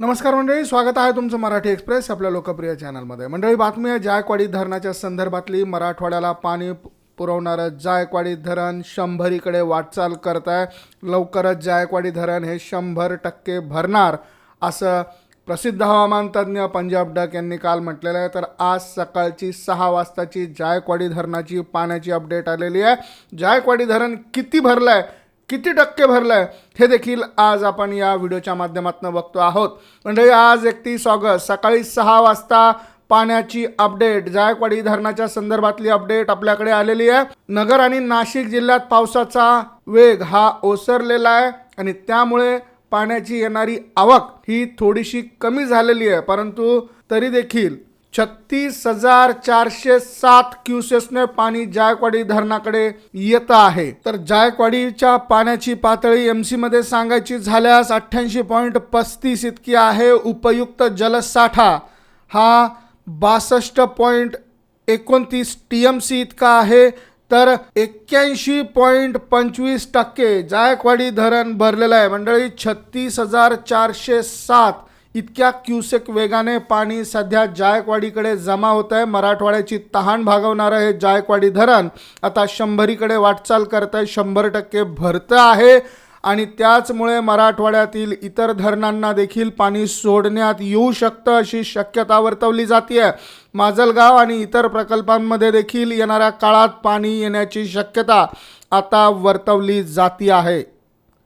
नमस्कार मंडळी स्वागत आहे तुमचं मराठी एक्सप्रेस आपल्या लोकप्रिय चॅनलमध्ये. मंडळी बातमी आहे जायकवाडी धरणाच्या संदर्भातली. मराठवाड्याला पाणी पु- पुरवणारं जायकवाडी धरण शंभरीकडे वाटचाल करत आहे लवकरच जायकवाडी धरण हे शंभर टक्के भरणार असं प्रसिद्ध हवामान तज्ज्ञ पंजाब डक यांनी काल म्हटलेलं आहे. तर आज सकाळची सहा वाजताची जायकवाडी धरणाची पाण्याची अपडेट आलेली आहे. जायकवाडी धरण किती भरलं आहे किती टक्के भरलं आहे हे देखील आज आपण या व्हिडिओच्या माध्यमातून बघतो आहोत. म्हणजे आज एकतीस ऑगस्ट सकाळी सहा वाजता पाण्याची अपडेट जायकवाडी धरणाच्या संदर्भातली अपडेट आपल्याकडे आलेली आहे. नगर आणि नाशिक जिल्ह्यात पावसाचा वेग हा ओसरलेला आहे आणि त्यामुळे पाण्याची येणारी आवक ही थोडीशी कमी झालेली आहे. परंतु तरी देखील छत्तीस हजार चारशे सात क्युसेसने पाणी जायकवाडी धरणाकडे येत आहे. तर जायकवाडीच्या पाण्याची पातळी एममध्ये सांगायची झाल्यास अठ्ठ्याऐंशी पॉईंट पस्तीस इतकी आहे. उपयुक्त जलसाठा हा बासष्ट पॉईंट एकोणतीस टी एम सी इतका आहे. तर एक्क्याऐंशी पॉईंट पंचवीस टक्के जायकवाडी धरण भरलेलं आहे. मंडळी छत्तीस हजार चारशे सात इतक्या क्युसेक वेगाने पाणी सध्या जायकवाडीकडे जमा होत आहे मराठवाड्याची तहान भागवणारं हे जायकवाडी धरण आता शंभरीकडे वाटचाल करत आहे शंभर टक्के भरतं आहे. आणि त्याचमुळे मराठवाड्यातील इतर धरणांना देखील पाणी सोडण्यात येऊ शकतं अशी शक्यता वर्तवली जाते आहे माजलगाव आणि इतर प्रकल्पांमध्ये देखील येणाऱ्या काळात पाणी येण्याची शक्यता आता वर्तवली जाती आहे.